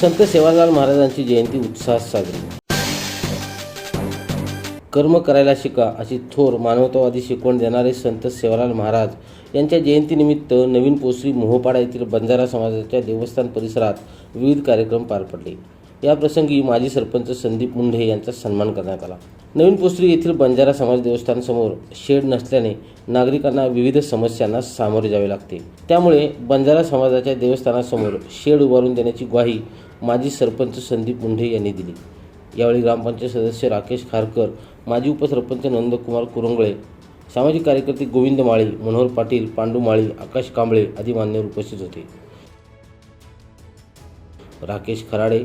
संत सेवालाल महाराजांची जयंती उत्साहात साजरी. कर्म करायला शिका अशी थोर मानवतावादी शिकवण देणारे संत सेवालाल महाराज यांच्या जयंतीनिमित्त नवीन पोसरी मोहोपाडा येथील बंजारा समाजाच्या देवस्थान परिसरात विविध कार्यक्रम पार पडले. या प्रसंगी माजी सरपंच संदीप मुंढे यांचा सन्मान करण्यात आला. नवीन पोसरी येथील बंजारा समाज देवस्थानसमोर शेड नसल्याने नागरिकांना विविध समस्यांना सामोरे जावे लागते. त्यामुळे बंजारा समाजाच्या देवस्थानासमोर शेड उभारून देण्याची ग्वाही माजी सरपंच संदीप मुंढे यांनी दिली. यावेळी ग्रामपंचायत सदस्य राकेश खारकर माजी उपसरपंच नंदकुमार कुरंगळे सामाजिक कार्यकर्ते गोविंद माळी मनोहर पाटील पांडू माळी आकाश कांबळे आदी मान्यवर उपस्थित होते. राकेश खराडे